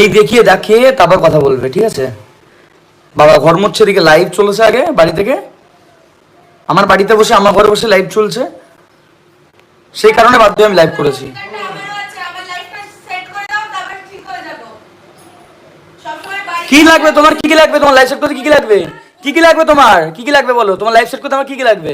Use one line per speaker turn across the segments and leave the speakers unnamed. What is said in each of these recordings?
এই দেখিয়ে দেখিয়ে তারপর কথা বলবে, ঠিক আছে? বাবা ঘর মোচ্ছে দিকে লাইভ চলেছে আগে, বাড়ি থেকে। আমার বাড়িতে বসে, আমার ঘরে বসে লাইভ চলছে। সেই কারণে বাধ্য আমি লাইভ করেছি। কি লাগবে তোমার? কি কি লাগবে? তোমার লাইভ সেট করতে কি কি লাগবে? কি কি লাগবে তোমার? কি কি লাগবে বলো? তোমার লাইভ সেট করতে আমার কি কি লাগবে?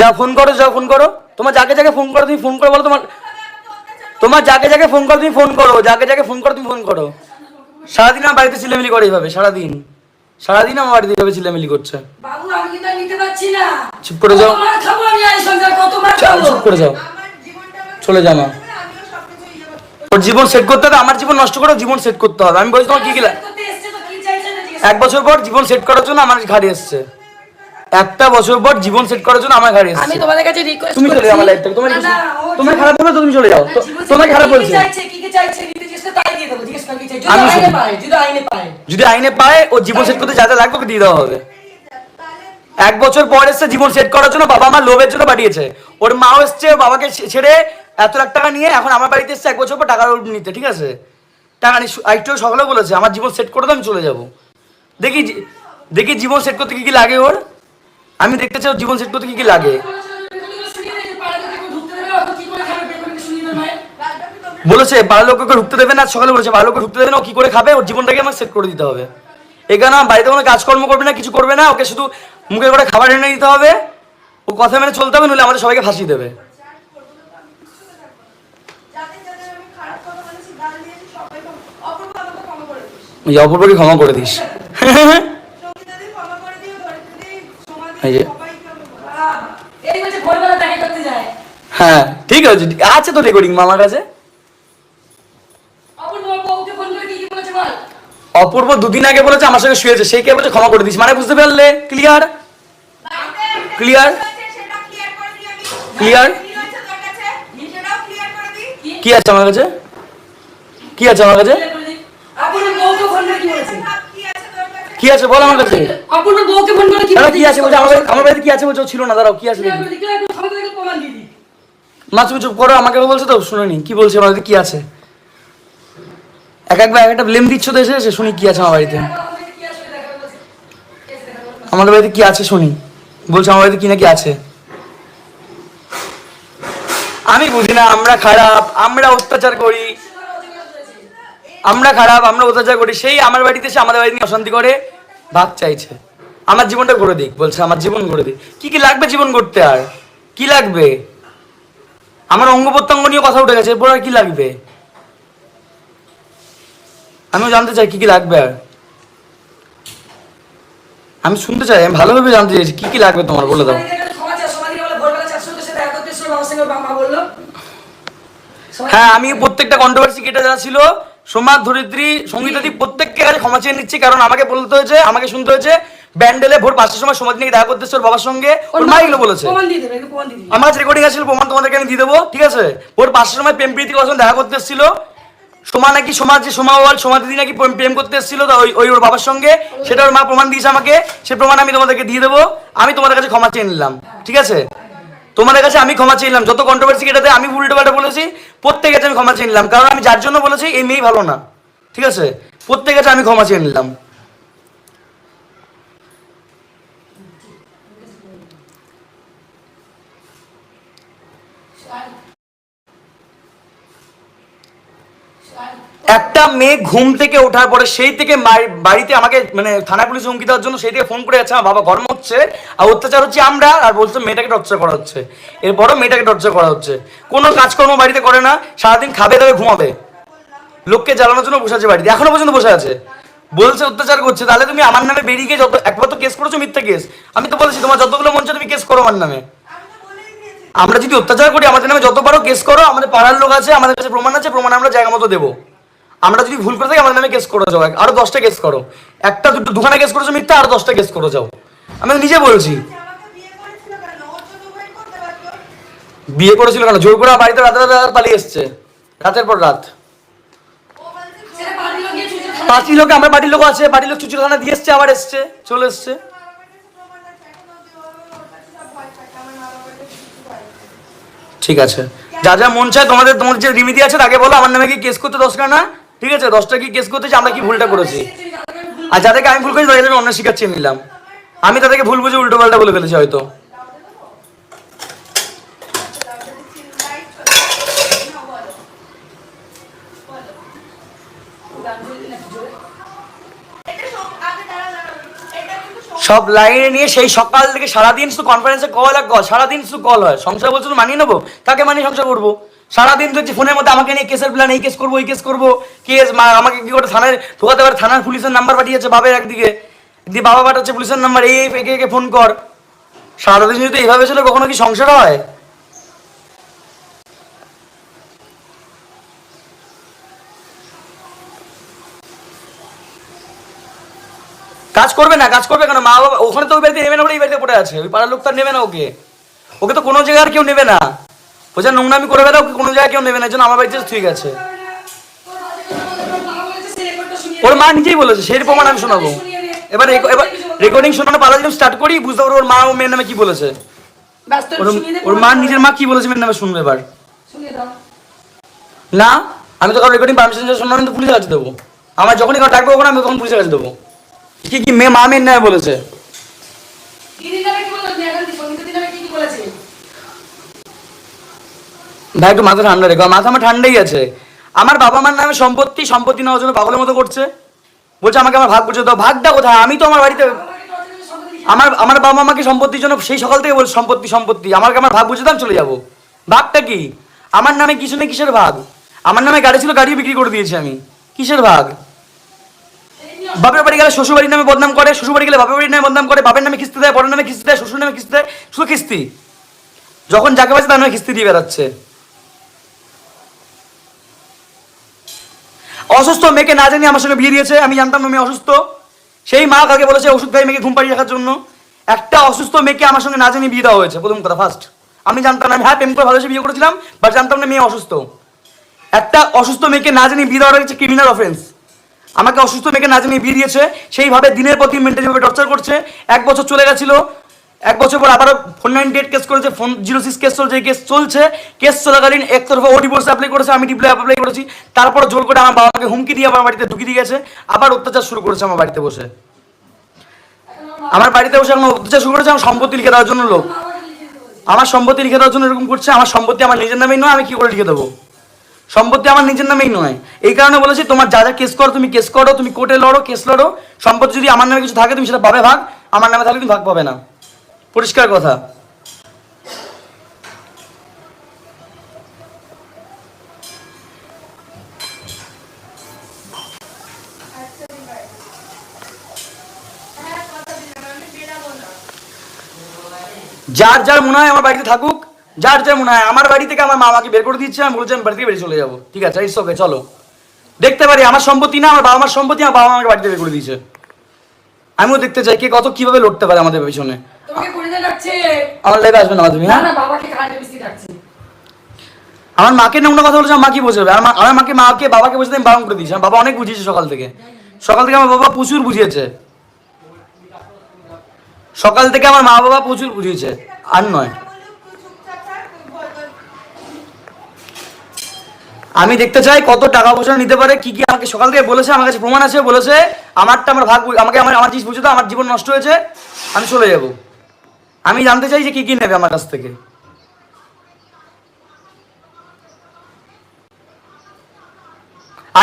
যা ফোন করো,
যা ফোন করো। তোমার যাকে যাকে ফোন করো, তুমি ফোন করে, বলো তোমার
কীভাবে আমাকে অত্যাচার করবে?
তোমার যাকে যাকে ফোন করো তুমি ফোন করো। যাকে যাকে ফোন করো তুমি ফোন করো। সারাদিন আমার বাড়িতে চিলেমিলি করে এইভাবে সারাদিন। সারাদিন আমার বাড়িতে এইভাবে চিলেমিলি করছে।
বাবু আমি কিন্তু নিতে পারছি না।
চুপ করে যাও। চুপ করে যাও চলে যা মা।
দেবে, আমিও সবকিছু ইয়ে করব।
ওর জীবন সেট করতে হবে আমার জীবন নষ্ট করে জীবন সেট করতে হবে। আমি বলছি তোমার কি
তো কি না
এক বছর পর জীবন সেট করার জন্য আমার ঘাড়ে এসছে। একটা বছর পর জীবন সেট করার জন্য আমার ঘাড়ে
আমি তোমাদের কাছে রিকোয়েস্ট
তুমি চলে যাও আমার লাইফ থেকে। তোমার তোমার খারাপ বলে তুমি চলে যাও। তোমার খারাপ বলছে
যদি আইনে পায়
ও জীবন সেট করতে যা যা লাগবে দিয়ে দেওয়া হবে। এক বছর পর এসছে জীবন সেট করার জন্য বাবা মা লোভের জন্য পাঠিয়েছে। ওর মাও এসছে বাবাকে ছেড়ে এত লাখ টাকা নিয়ে এখন আমার বাড়িতে এসছে এক বছর পর টাকা নিতে ঠিক আছে? টাকা নিয়ে একটু সকালে বলেছে আমার জীবন সেট করে দাও আমি চলে যাব। দেখি দেখি জীবন সেট করতে কি কি লাগে ওর। আমি দেখতে চাই জীবন সেট করতে কি কি লাগে। বলেছে বারো লোককে ঢুকতে দেবে না, সকালে বলেছে বারো লোককে ঢুকতে দেবে না, ও কি করে খাবে? ওর জীবনটাকে আমাকে সেট করে দিতে হবে। এখানে বাড়িতে কোনো কাজকর্ম করবে না, কিছু করবে না, ওকে শুধু মুখে করে খাবার এনে দিতে হবে। ও কথা মেনে চলতে হবে, নইলে আমাদের সবাইকে ফাঁসিয়ে দেবে। অপরপরকে ক্ষমা করে দিস।
করতে যায়
হ্যাঁ ঠিক আছে আছে তো রেকর্ডিং মামার কাছে।
অপূর্ব
দুদিন আগে বলেছে আমার সঙ্গে শুয়েছে, সেই কে বলছে ক্ষমা করে দিস। মানে বুঝতে পারলে? ক্লিয়ার
আমি।
Clear?
কি
আছে আমার কাছে? কি আছে আমার কাছে?
কি
আছে?
বল আমার কাছে।
অপূর্ব বউকে ফোন করে কি
কি আছে বলছে? আমার বাড়িতে- আমার বাড়িতে কি আছে বলছে? ছিল না দাঁড়াও কি আছে মা তুমি চুপ করো আমাকে বলছে তো? শুনিনি কি বলছে আমার বাড়িতে কি আছে? এক একবার এক একটা ব্লেম দিচ্ছ তো এসে এসে শুনি কি আছে আমার বাড়িতে। আমাদের বাড়িতে কি আছে শুনি। বলছে আমার বাড়িতে কি নাকি আছে? আমি বুঝি না আমরা খারাপ আমরা অত্যাচার করি। আমরা খারাপ আমরা অত্যাচার করি সেই আমার বাড়িতে এসে আমাদের বাড়ি নিয়ে অশান্তি করে। ভাগ চাইছে। আমার জীবনটা করে দিক, বলছে, আমার জীবন করে দিক। কি কি লাগবে জীবন করতে আর? কি লাগবে? আমার অঙ্গ প্রত্যঙ্গ নিয়ে কথা উঠে গেছে, এরপর আর কি লাগবে? আমিও জানতে চাই, কি কি লাগবে আর? আমি শুনতে চাই, আমি ভালোভাবে জানতে চাইছি, কি কি লাগবে তোমার, বলে দাও। হ্যাঁ আমি প্রত্যেকটা কন্ট্রোভার্সি কেটে যারা ছিল সোমার ধরিত্রী সঙ্গীতাদি প্রত্যেককে কাছে ক্ষমা চেয়ে নিচ্ছি কারণ আমাকে বলতে হয়েছে আমাকে শুনতে হয়েছে ব্যান্ডেলে ভোর পাঁচটার সময় সমাজ নিয়ে দেখা করতে ওর বাবার সঙ্গে। ওর মা এগুলো বলেছে। আমার কাছে রেকর্ডিং আছে প্রমাণ তোমাদেরকে আমি দিয়ে দেবো ঠিক আছে? ভোর পাঁচটার সময় প্রেম প্রীতি কথা দেখা করতে এসেছিল সোমা নাকি সোমা যে সোমা বল সোমা দিদি নাকি প্রেম- করতে এসেছিল ওই ওই ওর বাবার সঙ্গে সেটা ওর মা প্রমাণ দিয়েছে আমাকে সে প্রমাণ আমি তোমাদেরকে দিয়ে দেবো আমি তোমাদের কাছে ক্ষমা চেয়ে নিলাম ঠিক আছে? তোমাদের কাছে আমি ক্ষমা চাইলাম যত কন্ট্রোভার্সি এটাতে আমি উল্টো পাল্টা বলেছি প্রত্যেক কাছে আমি ক্ষমা চেয়ে নিলাম। কারণ আমি যার জন্য বলেছি, এই মেয়ে ভালো না। ঠিক আছে? প্রত্যেক কাছে আমি ক্ষমা চেয়ে নিলাম। একটা মেয়ে ঘুম থেকে ওঠার পরে সেই থেকে বাড়িতে আমাকে মানে থানা পুলিশ হুমকি দেওয়ার জন্য সেই থেকে ফোন করে যাচ্ছে, আমার বাবা গরম হচ্ছে, আর অত্যাচার হচ্ছে আমরা, আর বলছে মেয়েটাকে টর্চার করা হচ্ছে। এরপরও মেয়েটাকে টর্চার করা হচ্ছে। কোনো কাজকর্ম বাড়িতে করে না, সারাদিন খাবে, দাবে, ঘুমাবে। লোককে জ্বালানোর জন্য বসে আছে বাড়িতে, এখনও পর্যন্ত বসে আছে। বলছে অত্যাচার করছে, তাহলে তুমি আমার নামে বেরিয়ে গিয়ে যত একবার তো কেস করেছ মিথ্যা কেস আমি তো বলেছি, তোমার যতগুলো মন তুমি কেস করো আমার নামে। আমরা যদি অত্যাচার করি, আমাদের নামে যত পারো কেস করো, আমাদের পাড়ার লোক আছে, আমাদের কাছে প্রমাণ আছে, প্রমাণ আমরা জায়গা মতো দেবো। আমরা যদি ভুল করে থাকি, আমাদের নামে কেস করে যাও। আরও দশটা কেস করো। একটা, দুটো, দুখানা কেস করেছ, মিথ্যা, আরও দশটা কেস করে যাও। আমি নিজে বলছি।
বিয়ে করেছিল কেন?
জোর করে বাড়িতে রাতে রাতে পালিয়ে এসছে। রাতের পর রাত।
বাড়ির লোক,
আমার বাড়ির লোক আছে। বাড়ির লোক চুচুর থানা দিয়ে এসছে, আবার এসছে, চলে এসছে।
আমার আমার।
ঠিক আছে। যা যা মন চায় তোমাদের তোমাদের যে রিমিতি আছে, তাকে বলো। আমার নামে কি কেস করতে দশ না ঠিক আছে, দশটা কি কেস করতে আমরা কি ভুলটা করেছি? আর যাদেরকে আমি ভুল করেছি, তাদেরকে আমি অন্য শিখাচ্ছি নিলাম। আমি তাদেরকে ভুল বুঝে উল্টো পাল্টা বলে ফেলেছি হয়তো
এটা সব আগে দাঁড়া দাঁড়া এটা কিন্তু সব
লাইনে নিয়ে সেই সকাল থেকে সারাদিন শুধু কনফারেন্সে কল আর কল সারাদিন শুধু কল হয়। সংসার বলছো মানিয়ে নেব? তাকে মানিয়ে সংসার করব? সারাদিন তো ফোনের মধ্যে, আমাকে নিয়ে কেসের প্ল্যান এই কেস করব, এই কেস করব। কেস আমাকে কি করে থানায় ঢোকাতে পারে? থানার পুলিশের নাম্বার পাঠিয়েছে বাবের একদিকে। দিয়ে বাবা পাঠাচ্ছে পুলিশের নাম্বার এই এই, একে একে ফোন কর। সারাদিন যদি এইভাবে ছিল কখনো কি সংসার হয়? কাজ করবে না কাজ করবে কেন? মা বাবা ওখানে তো ওই বাড়িতে নেবে না বলে এই বাড়িতে পড়ে আছে। ওই পাড়ার লোক তার নেবে না ওকে। ওকে তো কোনো জায়গায় আর কেউ নেবে না। ও যা নোংরামি করে বেড়া ওকে কোনো জায়গায় কেউ নেবে না জন্য আমার বাড়িতে ঠিক আছে। ওর মা নিজেই বলেছে সেই প্রমাণ আমি শোনাবো। এবার এবার রেকর্ডিং শোনানো পালা যদি স্টার্ট করি বুঝতে পারব ওর মা ও মেয়ের নামে কি বলেছে। ওর মা নিজের মা কি বলেছে মেয়ের নামে শুনবে এবার। না আমি তো কারও রেকর্ডিং পারমিশন শোনানো তো পুলিশের কাছে দেবো। আমার যখনই কারও ডাকবো ওখানে আমি তখন পুলিশের কাছে দেবো। কি কি মা মেয়ের নামে
বলেছে?
ভাই একটু মাথা ঠান্ডা রেখো। মাথা আমার ঠান্ডাই আছে। আমার বাবা মার নামে সম্পত্তি সম্পত্তি নেওয়ার জন্য পাগলের মতো করছে। বলছে আমাকে আমার ভাগ বুঝে দাও। ভাগটা কোথায়? আমি তো আমার বাড়িতে আমার আমার বাবা মাকে সম্পত্তির জন্য সেই সকাল থেকে বলছে সম্পত্তি সম্পত্তি। আমাকে আমার ভাগ বুঝে দাও আমি চলে যাব। ভাগটা কি? আমার নামে কিছু নেই কিসের ভাগ? আমার নামে গাড়ি ছিল গাড়ি বিক্রি করে দিয়েছি আমি। কিসের ভাগ? বাপের বাড়ি গেলে শ্বশুর বাড়ির নামে বদনাম করে শ্বশুর বাড়ি গেলে বাপের বাড়ির নামে বদনাম করে, বাপের নামে কিস্তি দেয় বড়ের নামে কিস্তি দেয় শ্বশুর নামে কিস্তি দেয়, শুধু কিস্তি। যখন যাকে পাচ্ছে তার নামে কিস্তি দিয়ে বেড়াচ্ছে। অসুস্থ মেয়েকে না জানি আমার সঙ্গে বিয়ে দিয়েছে, আমি জানতাম না মেয়ে অসুস্থ। সেই মা কাকে বলেছে, ওষুধ খাই মেয়েকে ঘুম পাড়িয়ে রাখার জন্য। একটা অসুস্থ মেয়েকে আমার সঙ্গে না জানি বিয়ে দেওয়া হয়েছে, প্রথম কথা ফার্স্ট আমি জানতাম না হ্যাঁ প্রেম করে ভালোবেসে বিয়ে করেছিলাম বাট জানতাম না মেয়ে অসুস্থ। একটা অসুস্থ মেয়েকে না জানি বিয়ে দেওয়া হয়েছে ক্রিমিনাল অফেন্স আমাকে অসুস্থ মেয়েকে না জানি বিয়ে দিয়েছে, সেইভাবে দিনের প্রতি মেন্টালি ভাবে টর্চার করছে। এক বছর চলে গেছিল, এক বছর পর আবারও ফোন নাইন ডেট কেস করেছে ফোন জিরো সিক্স কেস চলছে কেস চলছে। কেস চলাকালীন একতরফা ও ডিভোর্স অ্যাপ্লাই করেছে, আমি ডিপ্লাই অ্যাপ্লাই করেছি। তারপর জোর করে আমার বাবাকে হুমকি দিয়ে আমার বাড়িতে ঢুকিয়ে দিয়ে গেছে আবার অত্যাচার শুরু করেছে আমার বাড়িতে বসে। আমার বাড়িতে বসে এখন অত্যাচার শুরু করেছে, আমার সম্পত্তি লিখে দেওয়ার জন্য লোক। আমার সম্পত্তি লিখে দেওয়ার জন্য এরকম করছে, আমার সম্পত্তি আমার নিজের নামেই নয়, আমি কি করে লিখে দেবো? সম্পত্তি আমার নিজের নামেই নয়। এই কারণে বলেছি, তোমার যা যা কেস করো, তুমি কেস করো, তুমি কোর্টে লড়ো কেস লড়ো। সম্পত্তি যদি আমার নামে কিছু থাকে, তুমি সেটা পাবে ভাগ। আমার নামে থাকলে তুমি ভাগ পাবে না। পরিষ্কার কথা। যার যার মনে হয় আমার বাড়িতে থাকুক যার যার মনে হয় আমার বাড়ি থেকে আমার মা আমাকে বের করে দিচ্ছে আমি বলছি আমি বাড়ি থেকে বেরিয়ে চলে যাব। ঠিক আছে ইটস ওকে চলো। দেখতে পারি আমার সম্পত্তি না আমার বাবা মার সম্পত্তি আমার বাবা আমাকে বাড়িতে বের করে দিয়েছে। আমিও দেখতে চাই কে কত কীভাবে লড়তে পারে আমাদের পিছনে। আমার লাইফে আসবে না তুমি হ্যাঁ? আমার মাকে নোংরা কথা বলেছে আমার মা কি বোঝাবে? আমার আমার মাকে মাকে বাবাকে বোঝাতে আমি বারণ করে দিয়েছি আমার বাবা অনেক বুঝিয়েছে সকাল থেকে। সকাল থেকে আমার বাবা প্রচুর বুঝিয়েছে। সকাল থেকে আমার মা বাবা প্রচুর বুঝিয়েছে আর নয়
বলল তুই চুপচাপ থাক তুই ভয় কর
আমি দেখতে চাই কত টাকা পয়সা নিতে পারে, কি কি আমাকে সকাল থেকে বলেছে, আমার কাছে প্রমাণ আছে, বলেছে, আমারটা আমার ভাগ আমাকে আমার আমার জিনিস বুঝে দাও, আমার জীবন নষ্ট হয়েছে, আমি চলে যাব। আমি জানতে চাই যে কি কি নেবে আমার কাছ থেকে।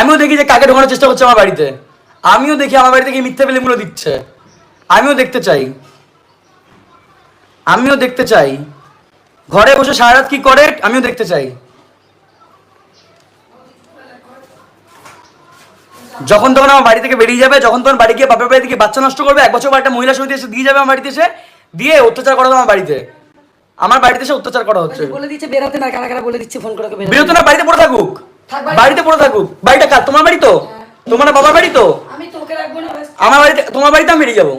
আমিও দেখি যে কাকে ঢোকানোর চেষ্টা করছে আমার বাড়িতে। আমিও দেখি আমার বাড়ি থেকে মিথ্যে পেলেগুলো দিচ্ছে। আমিও দেখতে চাই। আমিও দেখতে চাই। ঘরে বসে সারা রাত কি করে, আমিও দেখতে চাই। যখন তখন আমার বাড়ি থেকে বেরিয়ে যাবে যখন তখন বাড়ি গিয়ে বাপের বাড়ি থেকে বাচ্চা নষ্ট করবে এক বছর একটা মহিলা সমিতি এসে দিয়ে যাবে আমার বাড়িতে এসে দিয়ে অত্যাচার করা আমার বাড়িতে। আমার বাড়িতে এসে অত্যাচার করা হচ্ছে।
বলে দিচ্ছে বেরাতে না কারা কারা বলে দিচ্ছে ফোন করে বেরোতে
না বাড়িতে পড়ে থাকুক।
বাড়িতে।
পড়ে থাকুক। বাড়িটা কার? তোমার বাড়ি তো? তোমার বাবার বাড়ি তো?
আমি তোকে রাখব না
আমার বাড়িতে তোমার বাড়িতে আমি বেরিয়ে যাব।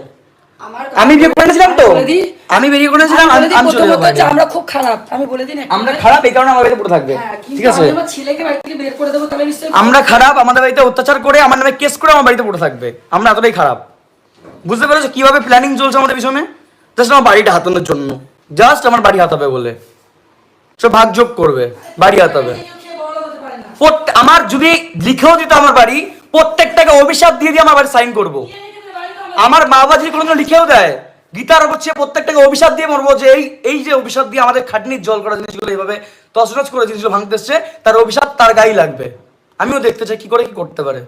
আমি বিয়ে করেছিলাম তো। আমি বেরিয়ে করেছিলাম
আমি
চলে যাব।
আমরা খুব খারাপ আমি বলে দিই না
আমরা খারাপ এই কারণে আমার বাড়িতে পড়ে থাকবে।
হ্যাঁ,
ঠিক আছে?
ছেলেকে বাড়ি থেকে বের করে দেবো তাহলে নিশ্চয়ই
আমরা খারাপ আমাদের বাড়িতে অত্যাচার করে আমার নামে কেস করে আমার বাড়িতে পড়ে থাকবে। আমরা এতটাই খারাপ। বুঝতে পেরেছ কীভাবে প্ল্যানিং চলছে আমাদের পিছনে? জাস্ট আমার বাড়িটা হাতানোর জন্য। জাস্ট আমার বাড়ি হাতাবে বলে। সব ভাগযোগ করবে বাড়ি হাতাবে।
সে
আমার যদি লিখেও দিত আমার বাড়ি প্রত্যেকটাকে অভিশাপ দিয়ে দিয়ে আমার বাড়ি সাইন করব।
আমার।
মা বাবা যদি কোনোদিন লিখেও দেয়। গীতার হচ্ছে প্রত্যেকটাকে অভিশাপ দিয়ে মরবো যে এই এই যে অভিশাপ দিয়ে আমাদের খাটনির জল করা জিনিসগুলো এইভাবে তছনছ করে জিনিসগুলো ভাঙতে এসছে, তার অভিশাপ তার গায়ে লাগবে। আমিও দেখতে চাই কি করে কি করতে পারে।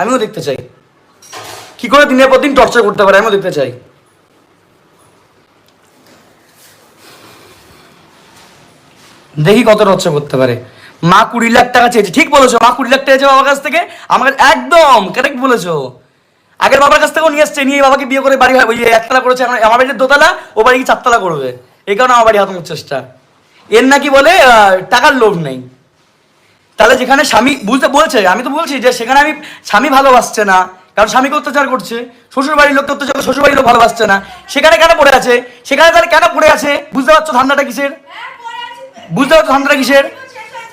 আমিও দেখতে চাই। কি করে দিনের পর দিন টর্চার করতে পারে, আমিও দেখতে চাই। দেখি কত টর্চার করতে পারে। মা কুড়ি লাখ টাকা চেয়েছে। ঠিক বলেছ, মা কুড়ি লাখ টাকা চেয়েছে বাবার কাছ থেকে। আমার একদম কারেক্ট বলেছ। আগের বাবার কাছ থেকেও নিয়ে এসছে, নিয়ে বাবাকে বিয়ে করে বাড়ি ওই একতলা করেছে আমার বাড়ির দোতলা, ও বাড়ি কি চারতলা করবে। এই কারণে আমার বাড়ি হাতানোর চেষ্টা। এর নাকি বলে টাকার লোভ নেই। তাহলে যেখানে স্বামী, বুঝতে বলছে, আমি তো বলছি যে সেখানে আমি স্বামী ভালোবাসছে না, কারণ স্বামীকে অত্যাচার করছে? শ্বশুর বাড়ির লোককে অত্যাচার শ্বশুর বাড়ির লোক ভালোবাসছে না। সেখানে কেন পড়ে আছে? সেখানে তাহলে কেন পড়ে আছে? বুঝতে পারছ ধান্দাটা কিসের। বুঝতে পারছ ধান্দাটা কিসের?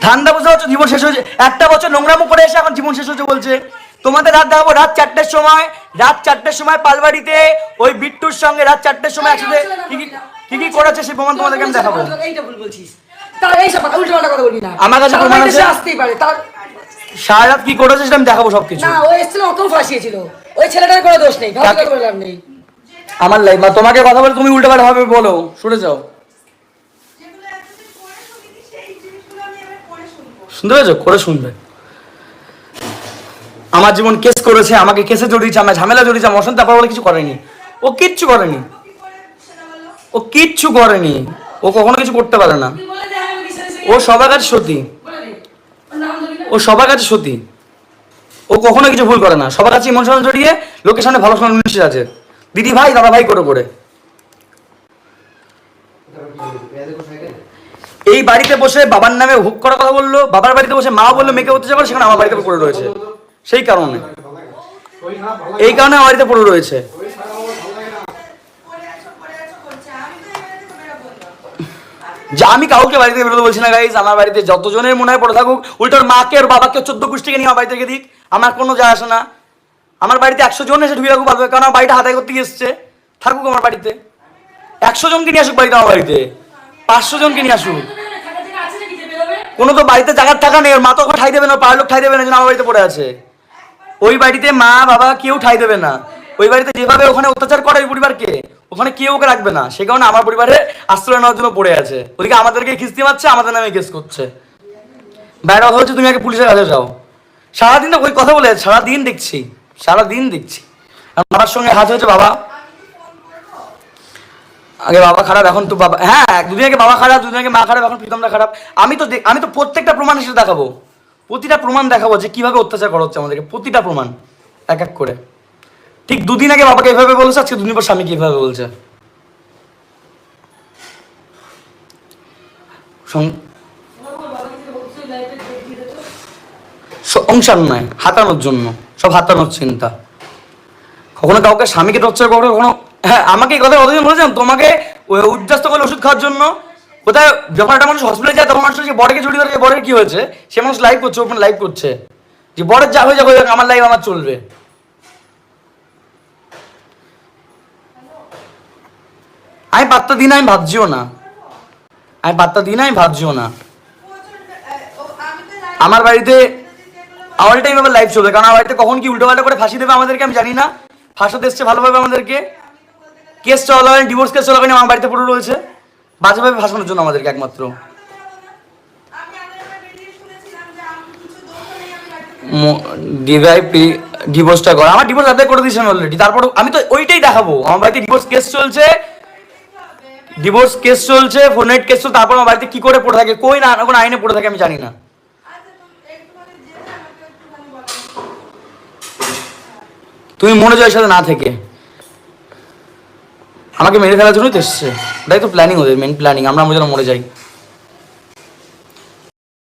ধান্দা বুঝতে পারছ, জীবন শেষ হয়েছে। একটা বছর নোংরামো করে এসে এখন জীবন শেষ হয়েছে বলছে। তোমাদের রাত দেখাবো রাত চারটের সময় রাত চারটের সময় পালবাড়িতে ওই বিট্টুর সঙ্গে রাত চারটের সময় একসাথে কি কি কি কি করেছে সেই প্রমাণ তোমাদেরকে আমি দেখাবো।
এইটা ভুল বলছিস। তার এইসব কথা উল্টো পাল্টা কথা বলবি না।
আমার কাছে প্রমাণ আছে।
আসতেই পারে। তার
সারা রাত কি করেছে সেটা আমি দেখাবো সবকিছু।
না ও এসেছিল ওকেও ফাঁসিয়েছিল। ওই ছেলেটার কোনো দোষ নেই লাভ নেই।
আমার লাইফ মা তোমাকে কথা বলে তুমি উল্টো পাল্টা ভাবে বলো শুনে যাও।
যেগুলো এতদিন পরে শুনিনি, সেই জিনিসগুলো আমি এবার পরে শুনব।
শুনতে পেয়েছ করে শুনবে। আমার জীবন কেস করেছে, আমাকে কেসে জড়িয়েছে আমার ঝামেলা জড়িয়েছে আমার অশান্তি তারপর বলে কিছু করেনি। ও কিচ্ছু করেনি? ও কিচ্ছু করেনি। ও কখনো কিছু করতে পারে না। ও সবার কাছে সতী। ও সবার কাছে সতী। ও কখনো কিছু ভুল করে না। সবার কাছে ইমোশনাল জড়িয়ে লোকের সামনে ভালো সময় মিশে আছে। দিদি ভাই, দাদা ভাই করে করে। এই বাড়িতে বসে বাবার নামে হুক করার কথা বলল, বাবার বাড়িতে বসে মা বলল, মেয়েকে অত্যাচার করে সেখানে আমার বাড়িতে করে রয়েছে। সেই কারণে। এই কারণে আমার বাড়িতে পড়ে রয়েছে। যে আমি কাউকে বাড়িতে বেরোতে বলছি না গাইজ আমার বাড়িতে যতজনের মনে হয় পড়ে থাকুক উল্টোর মাকে আর বাবাকে চোদ্দ কুষ্টিকে নিয়ে আমার বাড়ি থেকে দিক। আমার কোনো যায় আসে না। আমার বাড়িতে একশো জন এসে ঢুকে রাখুক পারবে কারণ আমার বাড়িটা হাতায় করতে এসছে। থাকুক আমার বাড়িতে। একশো জনকে নিয়ে আসুক বাড়িতে আমার বাড়িতে। পাঁচশো জনকে নিয়ে আসুক।
থাকা
কোনো তো বাড়িতে জায়গার টাকা নেই। ওর মা তো ঠাই দেবে না পাড়ার লোক ঠাই দেবে না যেন আমার বাড়িতে পড়ে আছে। ওই বাড়িতে মা, বাবা কেউ ঠাই দেবে না। ওই বাড়িতে যেভাবে ওখানে অত্যাচার করে ওই পরিবারকে, ওখানে কেউ ওকে রাখবে না। সে কারণে আমার পরিবারে আশ্রয় নেওয়ার জন্য পড়ে আছে। ওদিকে আমাদেরকে কিস্তি মারছে, আমাদের নামে কেস করছে। বাইরে কথা হচ্ছে তুমি আগে পুলিশের কাছে যাও। সারাদিন না ওই কথা বলে, সারাদিন দেখছি সারাদিন দেখছি। বাবার সঙ্গে হাত হয়েছে বাবা। আগে বাবা খারাপ, এখন তো বাবা হ্যাঁ দুদিন আগে বাবা খারাপ, দুদিন আগে মা খারাপ, এখন প্রীতমরা খারাপ। আমি তো আমি তো প্রত্যেকটা প্রমাণ হিসেবে দেখাবো। প্রতিটা প্রমাণ দেখাবো যে কীভাবে অত্যাচার করা হচ্ছে আমাদেরকে। প্রতিটা প্রমাণ, এক এক করে। ঠিক দুদিন আগে বাবাকে এভাবে বলেছে, আজকে দুদিন পর স্বামীকে এভাবে বলছে। সংসার নয়, হাতানোর জন্য, সব হাতানোর চিন্তা। কখনো কাউকে স্বামীকে টর্চার করে, কখনো হ্যাঁ আমাকে কথা কতদিন বলেছেন তোমাকে উদ্যাস্ত করলে ওষুধ খাওয়ার জন্য কোথায় যখন একটা মানুষ হসপিটালে যায় তখন মানুষ যে বড়কে ধরে যে বরের কি হয়েছে? সে মানুষ লাইভ করছে ওপেন লাইভ করছে। যে বরের যা হয়ে যাবে হয়ে যাক, আমার লাইভ আমার চলবে। আমি পাত্তা দিন আমি ভাবছিও না। আমি পাত্তা দিন আমি ভাবছিও না। আমার বাড়িতে আমার টাইম আবার লাইভ চলবে। কারণ আমার বাড়িতে কখন কি উল্টোপাল্টা করে ফাঁসি দেবে আমাদেরকে আমি জানি না। ফাঁসাতে এসছে ভালোভাবে আমাদেরকে। কেস চলাকালীন ডিভোর্স কেস চলাকালীন আমার বাড়িতে পড়ে রয়েছে। বাজেভাবে ভাসানোর জন্য আমাদেরকে একমাত্র। ডিভাইপি ডিভোর্সটা করা। আমার ডিভোর্স আদায় করে দিয়েছেন অলরেডি তারপর আমি তো ওইটাই দেখাবো। আমার বাড়িতে ডিভোর্স কেস চলছে। ডিভোর্স কেস চলছে ফোনেট কেস চলছে। তারপর আমার বাড়িতে কি করে পড়ে থাকে, কই না, কোনো আইনে পড়ে থাকে আমি জানি না।
তুমি
মনে জয়ের সাথে না থেকে। আমাকে মেরে ফেলার জন্যই তো এসছে। ওটাই তো প্ল্যানিং ওদের মেন প্ল্যানিং আমরা যেন মরে যাই।